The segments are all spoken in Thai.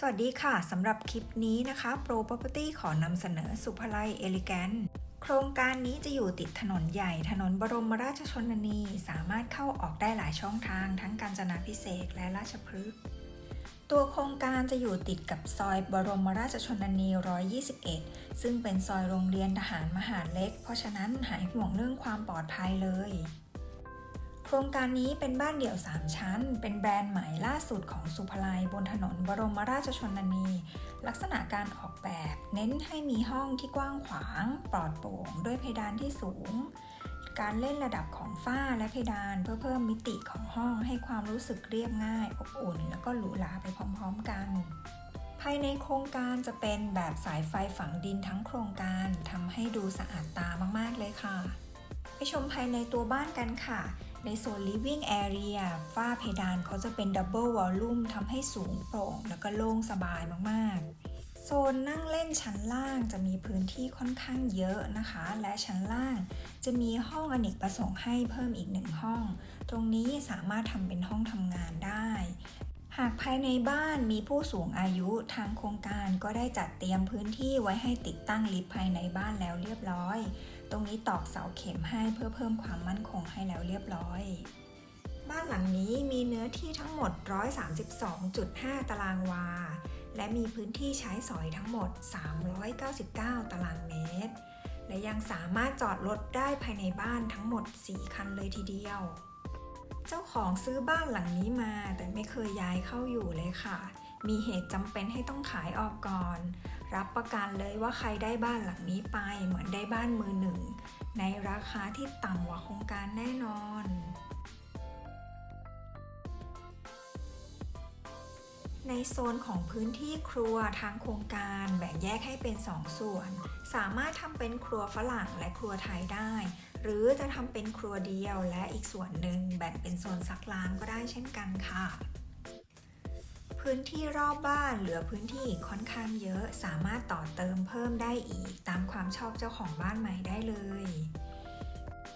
สวัสดีค่ะ สำหรับคลิปนี้นะคะ Pro Property ขอนำเสนอสุภาลัยเอลิแกนโครงการนี้จะอยู่ติดถนนใหญ่ถนนบรมราชชนนี สามารถเข้าออกได้หลายช่องทาง ทั้งกาญจนาพิเศษและราชพฤกษ์ตัวโครงการจะอยู่ติดกับซอยบรมราชชนนี 121 ซึ่งเป็นซอยโรงเรียนทหารมหาดเล็ก เพราะฉะนั้นหายห่วงเรื่องความปลอดภัยเลย โครงการนี้เป็นบ้านเดี่ยว 3 ชั้น เป็นแบรนด์ใหม่ล่าสุดของสุภาลัยบนถนนบรมราชชนนี ลักษณะการออกแบบ เน้นให้มีห้องที่กว้างขวาง ปลอดโปร่ง ด้วยเพดานที่สูง การเล่นระดับของฝ้าและเพดานเพื่อเพิ่มมิติของห้องให้ความรู้สึกเรียบง่าย อบอุ่น แล้วก็หรูหราไปพร้อมๆกัน ภายในโครงการจะเป็นแบบสายไฟฝังดินทั้งโครงการทำให้ดูสะอาดตามากๆเลยค่ะ ไปชมภายในตัวบ้านกันค่ะ ในโซน living area ฝ้าเพดานเขาจะเป็น double volume ทำให้สูงโปร่ง แล้วก็โล่งสบายมากๆ โซนนั่งเล่นชั้นล่างจะมีพื้นที่ค่อนข้างเยอะนะคะ และชั้นล่างจะมีห้องอเนกประสงค์ให้เพิ่มอีกหนึ่งห้อง ตรงนี้สามารถทำเป็นห้องทำงานได้ หากภายในบ้านมีผู้สูงอายุทางโครงการก็ได้จัดเตรียมพื้นที่ไว้ให้ติดตั้งลิฟต์ภายในบ้านแล้วเรียบร้อย ตรงนี้ตอกเสาเข็มให้เพื่อเพิ่มความมั่นคงให้แล้วเรียบร้อย บ้านหลังนี้มีเนื้อที่ทั้งหมด 132.5 ตารางวา และมีพื้นที่ใช้สอยทั้งหมด 399 ตารางเมตร และยังสามารถจอดรถได้ภายในบ้านทั้งหมด 4 คันเลยทีเดียว เจ้าของซื้อบ้านหลังนี้มาแต่ไม่เคยย้ายเข้าอยู่เลยค่ะ มีเหตุจำเป็นให้ต้องขายออกก่อน รับประกันเลยว่าใครได้บ้านหลังนี้ไปเหมือนได้บ้านมือหนึ่ง ในราคาที่ต่ำกว่าโครงการแน่นอน ในโซนของพื้นที่ครัวทางโครงการแบ่งแยกให้เป็น 2 ส่วน สามารถทำเป็นครัวฝรั่งและครัวไทยได้ หรือจะทำเป็นครัวเดียวและอีกส่วนหนึ่งแบ่งเป็นโซนซักล้างก็ได้เช่นกันค่ะ พื้นที่รอบบ้านเหลือพื้นที่อีกค่อนข้างเยอะ สามารถต่อเติมเพิ่มได้อีก ตามความชอบเจ้าของบ้านใหม่ได้เลย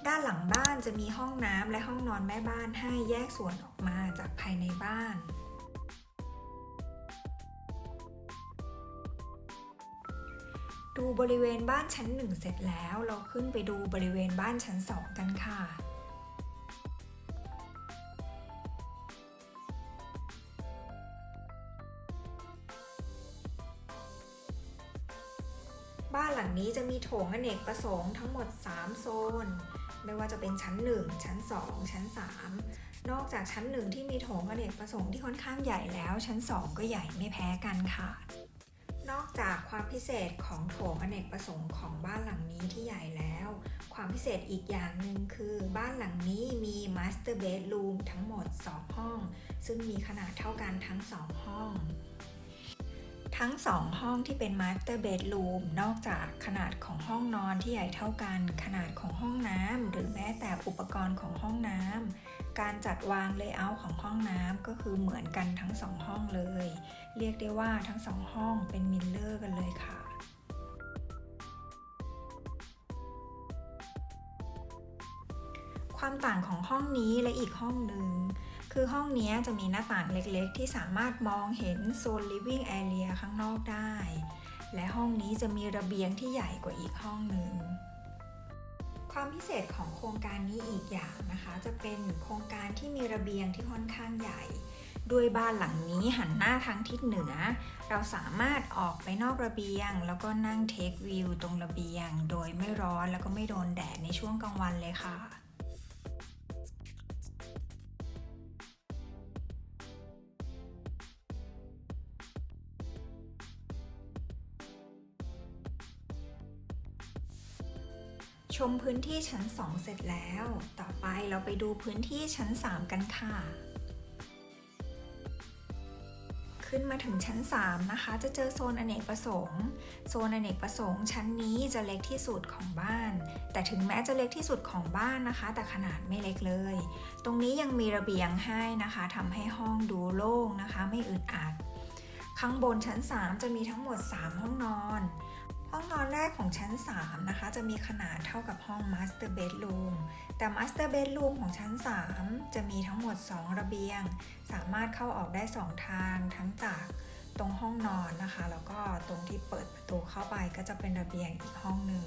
ด้านหลังบ้านจะมีห้องน้ำและห้องนอนแม่บ้านให้แยกส่วนออกมาจากภายในบ้านดูบริเวณบ้านชั้นหนึ่งเสร็จแล้วเราขึ้นไปดูบริเวณบ้านชั้นสองกันค่ะ บ้านหลังนี้จะมีโถงอเนกประสงค์ทั้งหมด 3 โซน ไม่ว่าจะเป็นชั้น 1 ชั้น 2 ชั้น 3 นอกจากชั้น 1 ที่มีโถงอเนกประสงค์ที่ค่อนข้างใหญ่แล้ว ชั้น 2 ก็ใหญ่ไม่แพ้กันค่ะ นอกจากความพิเศษของโถงอเนกประสงค์ของบ้านหลังนี้ที่ใหญ่แล้ว ความพิเศษอีกอย่างหนึ่งคือบ้านหลังนี้มี Master Bedroom ทั้งหมด 2 ห้อง ซึ่งมีขนาดเท่ากันทั้ง 2 ห้อง ทั้ง 2 ห้องที่เป็นมาสเตอร์เบดรูมนอกจากขนาดของห้องนอนที่ใหญ่เท่ากัน ขนาดของห้องน้ำหรือแม้แต่อุปกรณ์ของห้องน้ำการจัดวางเลเยอร์ของห้องน้ำก็คือเหมือนกันทั้ง 2 ห้องเลย เรียกได้ว่าทั้ง 2 ห้องเป็นมิลเลอร์กันเลยค่ะ ต่างของห้องนี้และอีกห้องหนึ่ง คือห้องนี้จะมีหน้าต่างเล็กๆ ที่สามารถมองเห็นโซน living area ข้างนอกได้ และห้องนี้จะมีระเบียงที่ใหญ่กว่าอีกห้องหนึ่ง ความพิเศษของโครงการนี้อีกอย่างนะคะ จะเป็นโครงการที่มีระเบียงที่ค่อนข้างใหญ่ด้วยบ้านหลังนี้หันหน้าทางทิศเหนือ เราสามารถออกไปนอกระเบียง แล้วก็นั่งเทควิวตรงระเบียง โดยไม่ร้อนแล้วก็ไม่โดนแดดในช่วงกลางวันเลยค่ะ มพื้นที่ชั้น 2 เสร็จแล้ว ต่อไปเราไปดูพื้นที่ชั้น 3 กันค่ะ ขึ้นมาถึงชั้น 3 นะคะ จะเจอโซนอเนกประสงค์ โซนอเนกประสงค์ชั้นนี้จะเล็กที่สุดของบ้าน แต่ถึงแม้จะเล็กที่สุดของบ้านนะคะ แต่ขนาดไม่เล็กเลย ตรงนี้ยังมีระเบียงให้นะคะทำให้ห้องดูโล่งนะคะ ไม่อึดอัด ข้างบนชั้น 3 จะมีทั้งหมด 3 ห้องนอน ห้องนอนแรกของชั้น 3 นะคะ จะมีขนาดเท่ากับห้อง Master Bedroom แต่ Master Bedroom ของชั้น 3 จะมีทั้งหมด 2 ระเบียง สามารถเข้าออกได้ 2 ทางทั้งจากตรงห้องนอนนะคะ แล้วก็ตรงที่เปิดประตูเข้าไปก็จะเป็นระเบียงอีกห้องหนึ่ง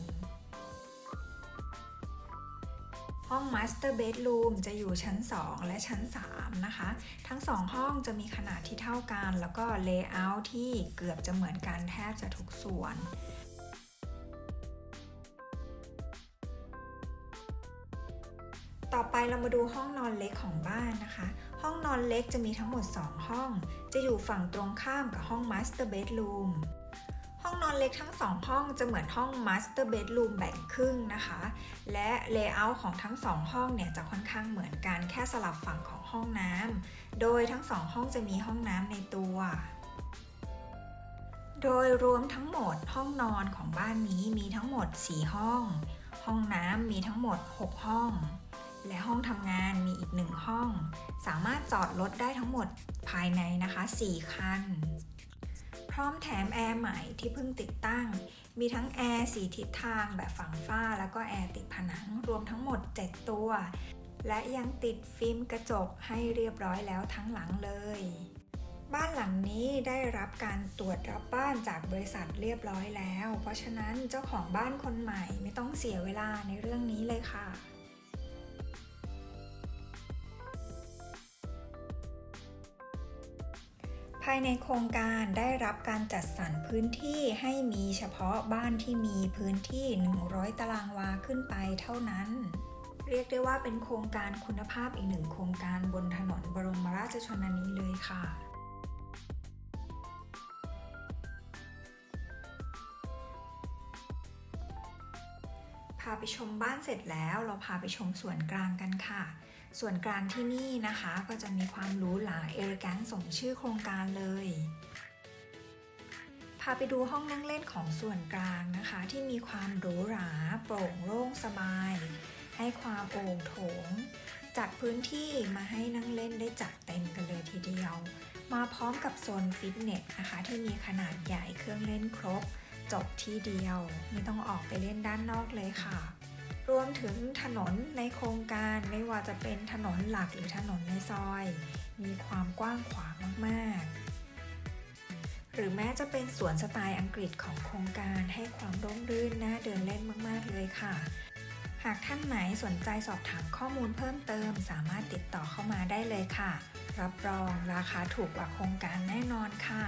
ห้อง Master Bedroom จะอยู่ชั้น 2 และชั้น 3 นะคะ ทั้ง 2 ห้องจะมีขนาดที่เท่ากัน แล้วก็ Layout ที่เกือบจะเหมือนกันแทบจะทุกส่วน ต่อไปเรามาดูห้องนอนเล็กของบ้านนะคะ ห้องนอนเล็กจะมีทั้งหมด 2 ห้อง จะอยู่ฝั่งตรงข้ามกับห้อง Master Bedroom ห้องนอนเล็กทั้ง 2 ห้องจะเหมือนห้อง Master Bedroom แบ่งครึ่งนะคะ และ Layout ของทั้ง 2 ห้องเนี่ยจะค่อนข้างเหมือนกันแค่สลับฝั่งของห้องน้ำโดยทั้ง 2 ห้องจะมีห้องน้ำในตัวโดยรวมทั้งหมดห้องนอนของบ้านนี้มีทั้งหมด 4 ห้อง ห้องน้ำมีทั้งหมด 6 ห้อง และห้องทำงานมีอีก1ห้อง สามารถจอดรถได้ทั้งหมดภายในนะคะ 4 คัน พร้อมแถมแอร์ใหม่ที่เพิ่งติดตั้ง มีทั้งแอร์สีทิศทางแบบฝั่งฝ้า แล้วก็แอร์ติดผนังรวมทั้งหมด 7 ตัว และยังติดฟิล์มกระจกให้เรียบร้อยแล้วทั้งหลังเลย บ้านหลังนี้ได้รับการตรวจรับบ้านจากบริษัทเรียบร้อยแล้ว เพราะฉะนั้นเจ้าของบ้านคนใหม่ไม่ต้องเสียเวลาในเรื่องนี้เลยค่ะ ภายในโครงการได้รับการจัดสรรพื้นที่ให้มีเฉพาะบ้านที่มีพื้นที่ 100 ตารางวาขึ้นไปเท่านั้น เรียกได้ว่าเป็นโครงการคุณภาพอีกหนึ่งโครงการบนถนนบรมราชชนนีเลยค่ะพาไปชมบ้านเสร็จแล้วเราพาไปชมส่วนกลางกันค่ะ ส่วนกลางที่นี่นะคะก็จะมีความหรูหราเอลิแกนสมชื่อโครงการเลย พาไปดูห้องนั่งเล่นของส่วนกลางนะคะ ที่มีความหรูหราโปร่งโล่งสบาย ให้ความโอ่งโถง จัดพื้นที่มาให้นั่งเล่นได้จัดเต็มกันเลยทีเดียว มาพร้อมกับโซนฟิตเนสนะคะ ที่มีขนาดใหญ่เครื่องเล่นครบ จบที่เดียว ไม่ต้องออกไปเล่นด้านนอกเลยค่ะ รวมถึงถนนในโครงการไม่ว่าจะเป็นถนนหลักหรือถนนในซอย มีความกว้างขวางมากๆ หรือแม้จะเป็นสวนสไตล์อังกฤษของโครงการให้ความร่มรื่นน่าเดินเล่นมาก ๆ เลยค่ะ หากท่านไหนสนใจสอบถามข้อมูลเพิ่มเติม สามารถติดต่อเข้ามาได้เลยค่ะ รับรองราคาถูกกว่าโครงการแน่นอนค่ะ